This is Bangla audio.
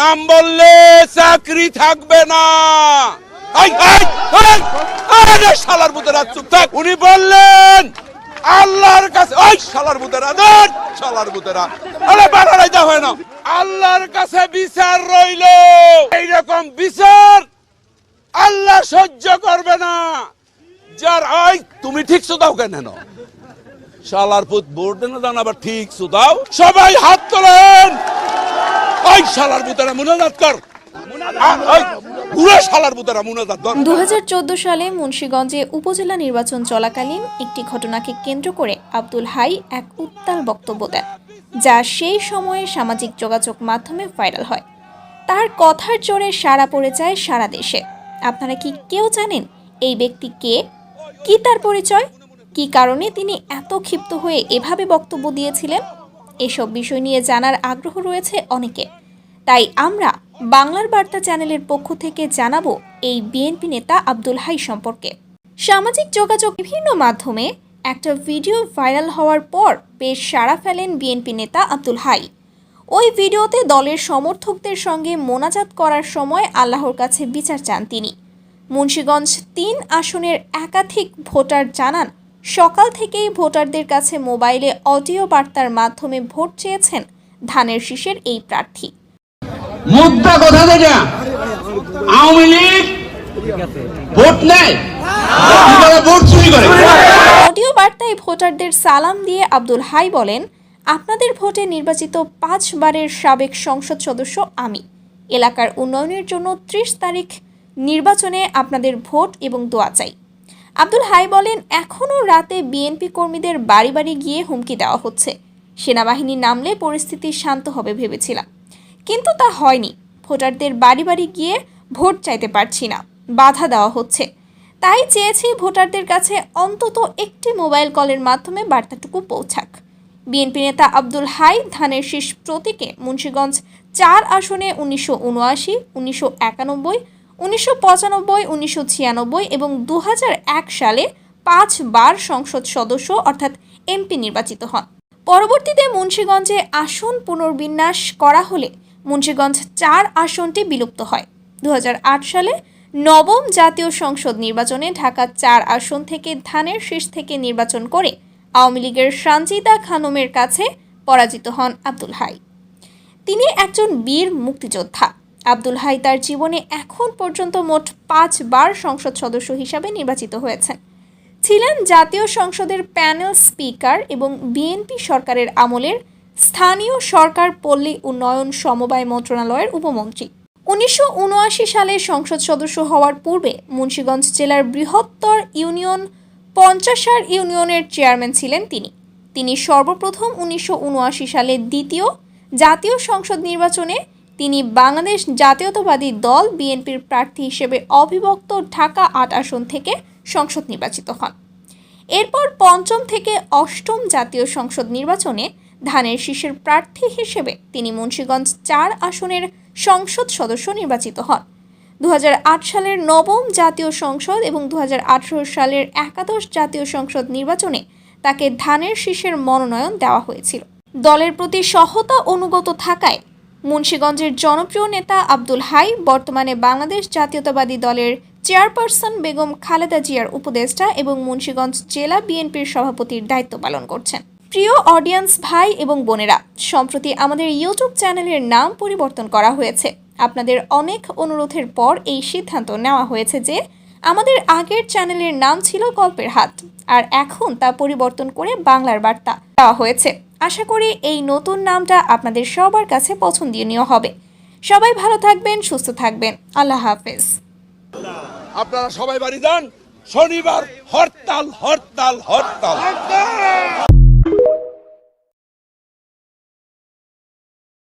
নাম বললে চাকরি থাকবে না। শালার বুতেরা চুপ থাক। উনি বললেন, আল্লাহর কাছে ওই শালার বুতেরা ধর, শালার বুতেরা আরে বাড়াই দেওয়া হয় না। আল্লাহর কাছে বিচার রইল। এইরকম বিচার আল্লাহ সহ্য করবে না। যার ওই তুমি ঠিক দাও কেন ন? শালার পুত দেন দান আবার ঠিক দাও সবাই হাত তোলেন। ওই শালার বুতেরা মুনাজাত কর। দু সালে মুন্সীগঞ্জে উপজেলা নির্বাচন চলাকালীন একটি ঘটনাকে কেন্দ্র করে আব্দুল হাই এক উত্তাল বক্তব্য দেন, যা সেই সময়ে সামাজিক যোগাযোগ মাধ্যমে ভাইরাল হয়। তার কথার জোরে সাড়া পড়ে যায় সারা দেশে। আপনারা কি কেউ জানেন এই ব্যক্তি কে? কি তার পরিচয়? কি কারণে তিনি এত ক্ষিপ্ত হয়ে এভাবে বক্তব্য দিয়েছিলেন? এসব বিষয় নিয়ে জানার আগ্রহ রয়েছে অনেকে। তাই আমরা বাংলার বার্তা চ্যানেলের পক্ষ থেকে জানাব এই বিএনপি নেতা আব্দুল হাই সম্পর্কে। সামাজিক যোগাযোগ বিভিন্ন মাধ্যমে একটা ভিডিও ভাইরাল হওয়ার পর বেশ সাড়া ফেলেন বিএনপি নেতা আব্দুল হাই। ওই ভিডিওতে দলের সমর্থকদের সঙ্গে মোনাজাত করার সময় আল্লাহর কাছে বিচার চান তিনি। মুন্সীগঞ্জ তিন আসনের একাধিক ভোটার জানান সকাল থেকেই ভোটারদের কাছে মোবাইলে অডিও বার্তার মাধ্যমে ভোট চেয়েছেন ধানের শীষের এই প্রার্থী। মুদ্রা কথা যেটা আওয়ামী লীগ ভোট নেয়। ভোট চুরি করে। অডিও বার্তায় ভোটারদের সালাম দিয়ে আব্দুল হাই বলেন আপনাদের ভোটে নির্বাচিত পাঁচবারের সাবেক সংসদ সদস্য আমি। এলাকার উন্নয়নের জন্য ত্রিশ তারিখ নির্বাচনে আপনাদের ভোট এবং দোয়া চাই। আব্দুল হাই বলেন, এখনও রাতে বিএনপি কর্মীদের বাড়ি বাড়ি গিয়ে হুমকি দেওয়া হচ্ছে। সেনাবাহিনী নামলে পরিস্থিতি শান্ত হবে ভেবেছিলাম। কিন্তু তা হয়নি। ভোটারদের বাড়ি বাড়ি গিয়ে ভোট চাইতে পারছি না। বাধা দেওয়া হচ্ছে। তাই চেয়েছি ভোটারদের কাছে অন্তত একটি মোবাইল কলের মাধ্যমে বার্তাটুকু পৌঁছাক। বিএনপি নেতা আব্দুল হাই ধানের শীষ প্রতীকে মুন্সীগঞ্জ চার আসনে উনিশশো উনআশি, উনিশশো একানব্বই উনিশশো পঁচানব্বই, উনিশশো ছিয়ানব্বই এবং দু সালে পাঁচবার সংসদ সদস্য অর্থাৎ এমপি নির্বাচিত হন। পরবর্তীতে মুন্সীগঞ্জে আসন পুনর্বিন্যাস করা হলে মুন্সীগঞ্জ চার আসনটি বিলুপ্ত হয়। দু হাজার আট সালে নবম জাতীয় সংসদ নির্বাচনে ঢাকা চার আসন থেকে ধানের শীষ থেকে নির্বাচন করে আওয়ামী লীগের সানজিদা খানমের কাছে পরাজিত হন আব্দুল হাই। তিনি একজন বীর মুক্তিযোদ্ধা। আব্দুল হাই তার জীবনে এখন পর্যন্ত মোট পাঁচবার সংসদ সদস্য হিসাবে নির্বাচিত হয়েছেন। ছিলেন জাতীয় সংসদের প্যানেল স্পিকার এবং বিএনপি সরকারের আমলের স্থানীয় সরকার পল্লী উন্নয়ন সমবায় মন্ত্রণালয়ের উপমন্ত্রী। উনিশশো উনআশি সালে সংসদ সদস্য হওয়ার পূর্বে মুন্সীগঞ্জ জেলার বৃহত্তর ইউনিয়ন পঞ্চাশার ইউনিয়নের চেয়ারম্যান ছিলেন তিনি। তিনি সর্বপ্রথম উনিশশো উনআশি সালে দ্বিতীয় জাতীয় সংসদ নির্বাচনে তিনি বাংলাদেশ জাতীয়তাবাদী দল বিএনপির প্রার্থী হিসেবে অবিভক্ত ঢাকা আট আসন থেকে সংসদ নির্বাচিত হন। এরপর পঞ্চম থেকে অষ্টম জাতীয় সংসদ নির্বাচনে ধানের শীষের প্রার্থী হিসেবে তিনি মুন্সীগঞ্জ চার আসনের সংসদ সদস্য নির্বাচিত হন। দু হাজার আট সালের নবম জাতীয় সংসদ এবং দু হাজার আঠেরো সালের একাদশ জাতীয় সংসদ নির্বাচনে তাকে ধানের শীষের মনোনয়ন দেওয়া হয়েছিল। দলের প্রতি সহতা অনুগত থাকায় মুন্সীগঞ্জের জনপ্রিয় নেতা আব্দুল হাই, বর্তমানে বাংলাদেশ জাতীয়তাবাদী দলের চেয়ারপারসন বেগম খালেদা জিয়ার উপদেষ্টা এবং মুন্সীগঞ্জ জেলা বিএনপির সভাপতির দায়িত্ব পালন করছেন। প্রিয় অডিয়েন্স ভাই এবং বোনেরা, সম্প্রতি আমাদের ইউটিউব চ্যানেলের নাম পরিবর্তন করা হয়েছে। আপনাদের অনেক অনুরোধের পর এই সিদ্ধান্ত নেওয়া হয়েছে যে, আমাদের আগের চ্যানেলের নাম ছিল গল্পের হাত, আর এখন তা পরিবর্তন করে বাংলার বার্তা দেওয়া হয়েছে। আশা করি এই নতুন নামটা আপনাদের সবার কাছে পছন্দনীয় হবে। সবাই ভালো থাকবেন, সুস্থ থাকবেন। আল্লাহ হাফেজ। আপনারা সবাই বাড়ি যান। শনিবার হরতাল হরতাল হরতাল।